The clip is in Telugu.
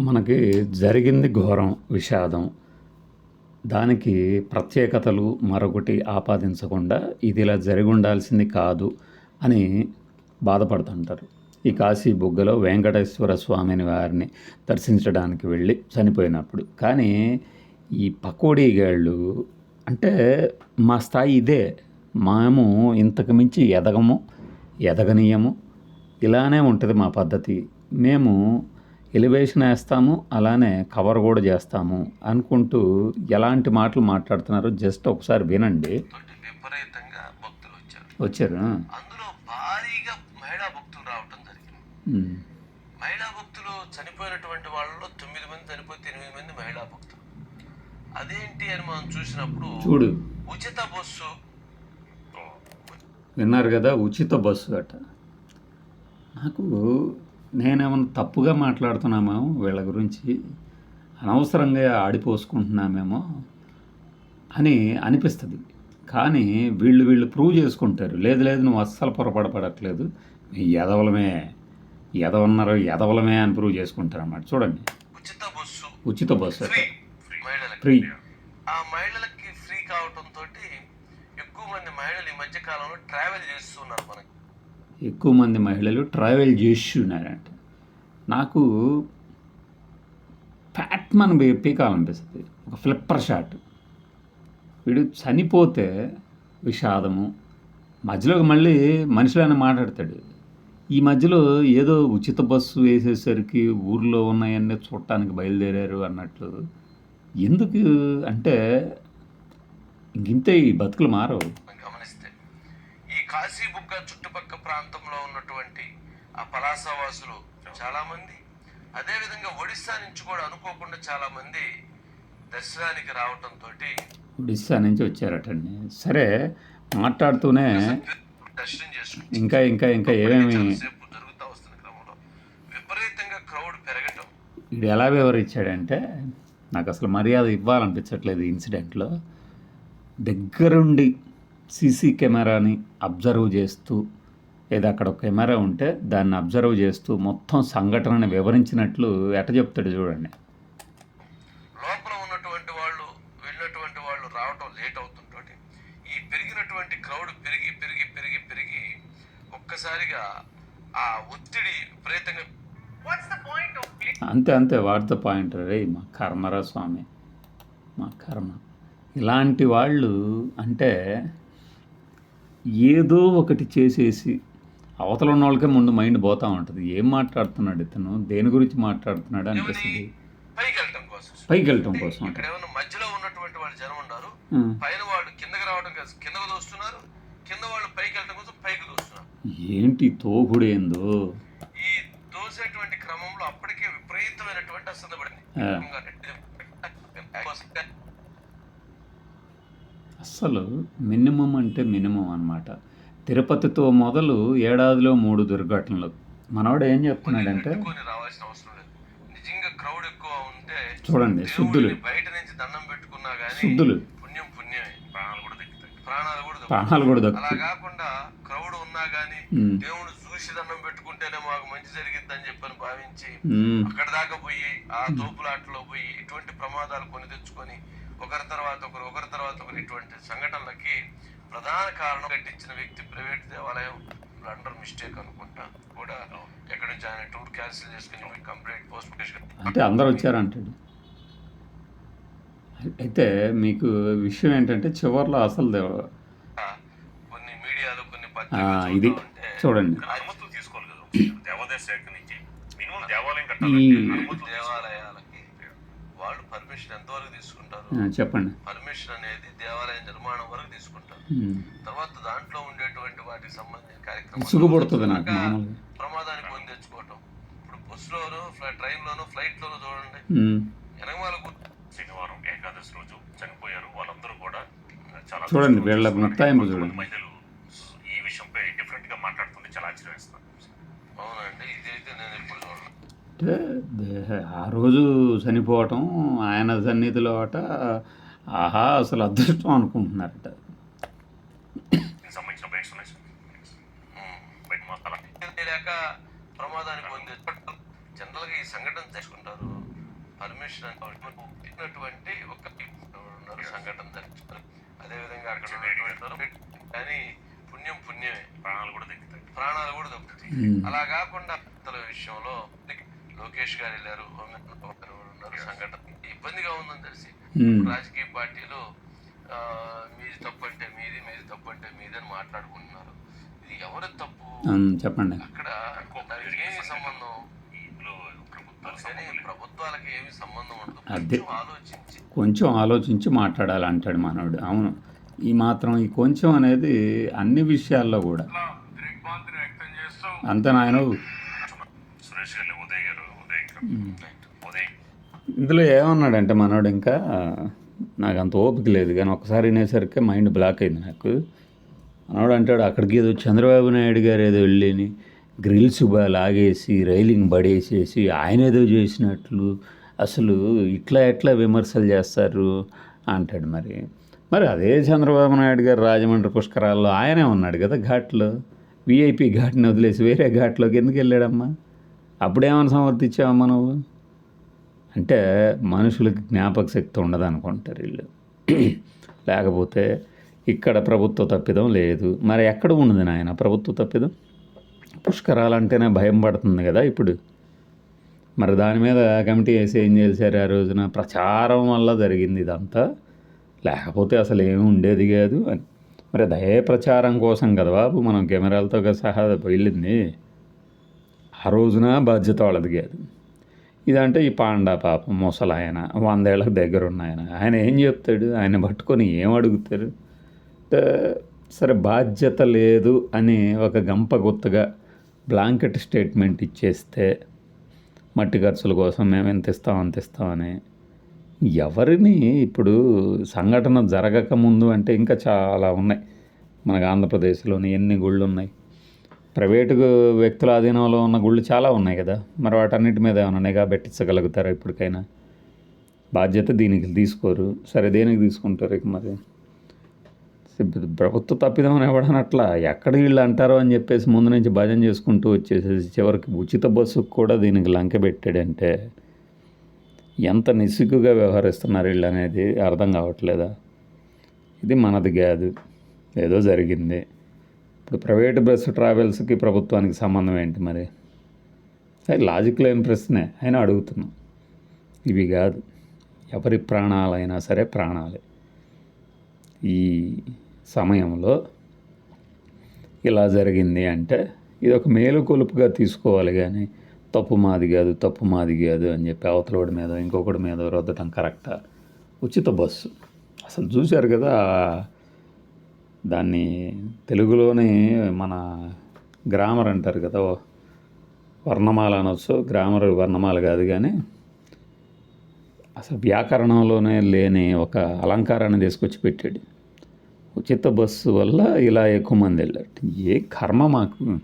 మనకి జరిగింది ఘోరం విషాదం. దానికి ప్రత్యేకతలు మరొకటి ఆపాదించకుండా ఇది ఇలా జరిగి ఉండాల్సింది కాదు అని బాధపడుతుంటారు. ఈ కాశీ బుగ్గలో వెంకటేశ్వర స్వామిని వారిని దర్శించడానికి వెళ్ళి చనిపోయినప్పుడు. కానీ ఈ పకోడీగాళ్ళు అంటే మా స్థాయి ఇదే. మేము ఇంతకు మించి ఎదగము ఎదగనీయము. ఇలానే ఉంటుంది మా పద్ధతి. మేము ఎలివేషన్ వేస్తాము అలానే కవర్ కూడా చేస్తాము అనుకుంటూ ఎలాంటి మాటలు మాట్లాడుతున్నారో జస్ట్ ఒకసారి వినండి. విపరీతంగా భక్తులు వచ్చారు. వచ్చారు అందులో భారీగా మహిళా భక్తులు రావటం జరిగింది. మహిళా భక్తులు చనిపోయినటువంటి వాళ్ళలో తొమ్మిది మంది చనిపోతే ఎనిమిది మంది మహిళా భక్తులు. అదేంటి అని మనం చూసినప్పుడు చూడు. ఉచిత బస్సు విన్నారు కదా ఉచిత బస్సు అట. నాకు నేనేమన్నా తప్పుగా మాట్లాడుతున్నామేమో వీళ్ళ గురించి? అనవసరంగా ఆడిపోసుకుంటున్నామేమో అని అనిపిస్తుంది. కానీ వీళ్ళు వీళ్ళు ప్రూవ్ చేసుకుంటారు. లేదు లేదు నువ్వు అస్సలు పొరపడపడట్లేదు. మీ ఎదవలమే ఎదవన్నారు ఎదవలమే అని ప్రూవ్ చేసుకుంటారు అన్నమాట చూడండి. ఉచిత బస్సు. ఫ్రీ. ఆ మహిళలకి ఫ్రీ కావటంతో ఎక్కువ మంది మహిళలు ఈ మధ్య కాలంలో ట్రావెల్ చేస్తున్నారు మనకి. ఎక్కువ మంది మహిళలు ట్రావెల్ చేస్తున్నారంట నాకు ప్యాట్మన్ పీకాలనిపిస్తుంది. ఒక ఫ్లిప్పర్ షాట్. వీడు చనిపోతే విషాదము. మధ్యలో మళ్ళీ మనిషిలోనే మాట్లాడతాడు. ఈ మధ్యలో ఏదో ఉచిత బస్సు వేసేసరికి ఊర్లో ఉన్నాయన్నీ చూడటానికి బయలుదేరారు అన్నట్లు. ఎందుకు అంటే ఇంకింతే ఈ బతుకులు మారవు మనం గమనిస్తే ఈ కాశీబుగ్గ చుట్టుపక్క ప్రాంతంలో ఉన్నటువంటి ఆ పలాసవాసులు చాలా మంది అదే విధంగా ఒడిస్సా నుంచి కూడా అనుకోకుండా చాలా మంది దర్శనానికి రావటంతో ఒడిస్సా నుంచి వచ్చారటండి. సరే మాట్లాడుతూనే దర్శనం చేసుకుంటారు. ఇంకా ఇంకా ఇంకా ఏమేమి జరుగుతూ వస్తున్న క్రమంలో. విపరీతంగా క్రౌడ్ పెరగటం. వీడు ఎలా వివరించాడంటే నాకు అసలు మర్యాద ఇవ్వాలనిపించట్లేదు ఇన్సిడెంట్లో. దగ్గరుండి సీసీ కెమెరాని అబ్జర్వ్ చేస్తూ ఏదో అక్కడ ఒక కెమెరా ఉంటే దాన్ని అబ్జర్వ్ చేస్తూ మొత్తం సంఘటనని వివరించినట్లు ఎట చెప్తాడు చూడండి. లోపల ఉన్నటువంటి వాళ్ళు వెళ్ళినటువంటి వాళ్ళు రావటం లేట్ అవుతుంటోటి ఈ పెరిగినటువంటి క్రౌడ్ పెరిగి పెరిగి పెరిగి పెరిగి ఒక్కసారిగా ఆ ఒత్తిడి విపరీతంగా అంతే అంతే. వాటితో పాయింట్ రే మా కర్మరా స్వామి. మా కర్మ. ఇలాంటి వాళ్ళు అంటే ఏదో ఒకటి చేసేసి అవతల ఉన్న వాళ్ళకే ముందు మైండ్ పోతూ ఉంటుంది. ఏం మాట్లాడుతున్నాడు ఇతను? దేని గురించి మాట్లాడుతున్నాడు అనిపిస్తుంది? పైకి వెళ్ళటం కోసం. ఇక్కడ ఏమన్నా మధ్యలో ఉన్నటువంటి వాళ్ళు జనం ఉన్నారు. పైన వాళ్ళు కిందకి రావడం కోసం కిందకు దోస్తున్నారు. కింద వాళ్ళు పైకి వెళ్ళటం కోసం పైకి దోస్తున్నారు. ఏంటి తోపుడు ఏందో ఈ దోసేటువంటి క్రమంలో అప్పటికే విపరీతమైనటువంటి అసలు పడింది. ఆ. అస్సలు మినిమం అంటే మినిమం అన్నమాట. తిరుపతితో మొదలు ఏడాదిలో మూడు దుర్ఘటనలు. మనవాడు ఏం చెప్తున్నాడంటే కొన్ని రావాల్సిన అవసరం లేదు. నిజంగా క్రౌడ్ ఎక్కువ ఉంటే చూడండి శుద్ధులు. దేవుడిని బయట నుంచి దండం పెట్టుకున్నా గానీ శుద్ధులు. పుణ్యం పుణ్యమే. ప్రాణాలు కూడా దక్కుతాయి. ప్రాణాలు కూడా దక్కుతాయి. కాకుండా క్రౌడ్ ఉన్నా గానీ దేవుడు చూసి దండం పెట్టుకుంటేనే మాకు మంచి జరిగిద్దని చెప్పని భావించి అక్కడ దాకా పోయి ఆ తోపులాటలో పోయి ఇటువంటి ప్రమాదాలు కొని తెచ్చుకొని ఒకరి తర్వాత ఒకరు ఒకరి తర్వాత ఒకరు ఇటువంటి సంఘటనలకి ప్రధాన కారణం కట్టించిన వ్యక్తి ప్రైవేట్ దేవాలయం బ్లండర్ మిస్టేక్ అనుకుంటా కూడా ఎక్కడి నుంచి ఆయన టూర్ క్యాన్సిల్ చేసుకుని కంప్లీట్ పోస్ట్ అంటే అందరు వచ్చారంటాడు అయితే మీకు విషయం ఏంటంటే చివర్లో అసలు కొన్ని మీడియాలో కొన్ని ఇది చూడండి. అనుమతులు తీసుకోవాలి కదా. దేవాదాయ శాఖ నుంచి మినిమం దేవాలయం అనుమతులు దేవాలయాలకి వాళ్ళు పర్మిషన్ ఎంతవరకు తీసుకుంటారు? చెప్పండి. పర్మిషన్ అనేది దేవాలయ నిర్మాణం వరకు తీసుకుంటారు. తర్వాత దాంట్లో ఉండేటువంటి వాటికి సంబంధించిన కార్యక్రమం ప్రమాదానికి కొని తెచ్చుకోవటం. ఇప్పుడు బస్సులోను ఫ్లై- ట్రైన్లోను ఫ్లైట్లోను చూడండి. ఉమ్, వెనకమాల గు- శనివారం ఏకాదశి రోజు చనిపోయారు. వాళ్ళందరూ కూడా చాలా చూడండి, వీళ్ళ కొంతమంది చూడండి. మహిళలు ఈ విషయంపై డిఫరెంట్గా మాట్లాడుతుంటే చాలా ఆశ్చర్యం అవునండి ఇదైతే నేను ఎప్పుడు చూడను అంటే దే- ఆ రోజు చనిపోవటం ఆయన సన్నిధిలో అట ఆహా అసలు అదృష్టం అనుకుంటున్నారట. ప్రమాదానికి తెచ్చుకోవటం జనరల్గా ఈ సంఘటన తెచ్చుకుంటారు పర్మిషన్ ఇచ్చినటువంటి ఒక సంఘటన జరిగింది. అదేవిధంగా అక్కడ కానీ పుణ్యం పుణ్యమే. ప్రాణాలు కూడా తగ్గుతాయి ప్రాణాలు కూడా దొరుకుతాయి అలా కాకుండా విషయంలో లోకేష్ గారు వెళ్ళారు ఉన్నారు సంఘటన. ఇబ్బందిగా ఉందని తెలిసి. మ్మ్. రాజకీయ పార్టీలు మీది తప్పు అంటే మీది మీది తప్పు అంటే మీది అని మాట్లాడుకుంటున్నారు. ఇది ఎవరి తప్పు? ఉమ్, చెప్పండి. అక్కడ ఏమి సంబంధం? ప్రభుత్వాలకి ఏమి సంబంధం ఉండదు? అదే. కొంచెం ఆలోచించి. కొంచెం ఆలోచించి మాట్లాడాలి అంటాడు మనోడు. అవును. ఈ మాత్రం ఈ కొంచెం అనేది అన్ని విషయాల్లో కూడా. అంత నాయన సురేష్ గారు ఉదయ్ గారు ఉదయ్ గారు ఉదయ్ ఇందులో ఏమన్నాడంటే మనోడు ఇంకా నాకు అంత ఓపిక లేదు కానీ ఒకసారి వినేసరికి మైండ్ బ్లాక్ అయింది నాకు. మనోడు అంటాడు అక్కడికి ఏదో చంద్రబాబు నాయుడు గారు ఏదో వెళ్ళి గ్రిల్స్ లాగేసి రైలింగ్ పడేసేసి ఆయన ఏదో చేసినట్లు అసలు ఇట్లా ఎట్లా విమర్శలు చేస్తారు అంటాడు మరి. మరి అదే చంద్రబాబు నాయుడు గారు రాజమండ్రి పుష్కరాల్లో ఆయనే ఉన్నాడు కదా ఘాట్లో. విఐపి ఘాట్ని వదిలేసి వేరే ఘాట్లోకి ఎందుకు వెళ్ళాడమ్మా? అప్పుడేమని సమర్థించావమ్మా నువ్వు? అంటే మనుషులకి జ్ఞాపక శక్తి ఉండదు అనుకుంటారు వీళ్ళు. లేకపోతే ఇక్కడ ప్రభుత్వ తప్పిదం లేదు. మరి ఎక్కడ ఉన్నది నాయన ప్రభుత్వ తప్పిదం? పుష్కరాలంటేనే భయం పడుతుంది కదా ఇప్పుడు. మరి దాని మీద కమిటీ వేసి ఏం చేశారు ఆ రోజున? ప్రచారం వల్ల జరిగింది ఇదంతా. లేకపోతే అసలు ఏమి ఉండేది కాదు. అని మరి దయే ప్రచారం కోసం కదా బాబు మనం కెమెరాలతో సహా వెళ్ళింది. ఆ రోజున బాధ్యత వాళ్ళది కాదు ఇదంటే ఈ పాండా పాపం ముసలాయన వందేళ్ళకి దగ్గర ఉన్న ఆయన ఆయన ఏం చెప్తాడు? ఆయన పట్టుకొని ఏం అడుగుతారు? సరే బాధ్యత లేదు అని ఒక గంప గుత్తగా బ్లాంకెట్ స్టేట్మెంట్ ఇచ్చేస్తే మట్టి ఖర్చుల కోసం మేము ఎంత ఇస్తాం అంత ఇస్తామని ఎవరిని ఇప్పుడు సంఘటన జరగక ముందు అంటే ఇంకా చాలా ఉన్నాయి. మనకు ఆంధ్రప్రదేశ్లోని ఎన్ని గుళ్ళు ఉన్నాయి ప్రైవేటు వ్యక్తుల ఆధీనంలో ఉన్న గుళ్ళు చాలా ఉన్నాయి కదా. మరి వాటన్నిటి మీద ఏమైనా నిఘా పెట్టించగలుగుతారా ఇప్పటికైనా? బాధ్యత దీనికి తీసుకోరు. సరే దేనికి తీసుకుంటారు ఇక మరి? ప్రభుత్వ తప్పిదం ఇవ్వడం అట్లా ఎక్కడ వీళ్ళు అంటారో అని చెప్పేసి ముందు నుంచి భజన చేసుకుంటూ వచ్చేసేసి చివరికి ఉచిత బస్సుకు కూడా దీనికి లంక పెట్టాడంటే ఎంత నిస్సిగ్గుగా వ్యవహరిస్తున్నారు వీళ్ళు అనేది అర్థం కావట్లేదా? ఇది మనది కాదు. ఏదో జరిగింది. ప్రైవేట్ బస్సు ట్రావెల్స్కి ప్రభుత్వానికి సంబంధం ఏంటి మరి? అది లాజిక్ లేని ప్రశ్నే? అయినా అడుగుతున్నాం. ఇవి కాదు. ఎవరి ప్రాణాలైనా సరే ప్రాణాలే. ఈ సమయంలో ఇలా జరిగింది అంటే ఇది ఒక మేలు కొలుపుగా తీసుకోవాలి కానీ తప్పు మాది కాదు తప్పు మాది కాదు అని చెప్పి అవతలోడి మీద ఇంకొకటి మీద రుద్దటం కరెక్టా? ఉచిత బస్సు. అసలు చూశారు కదా దాన్ని తెలుగులోనే మన గ్రామర్ అంటారు కదా వర్ణమాల అనొచ్చు గ్రామర్ వర్ణమాల కాదు కానీ అసలు వ్యాకరణంలోనే లేని ఒక అలంకారాన్ని తీసుకొచ్చి పెట్టాడు. ఉచిత బస్సు వల్ల ఇలా ఎక్కువ మంది వెళ్ళారు. ఏ కర్మ మాకు.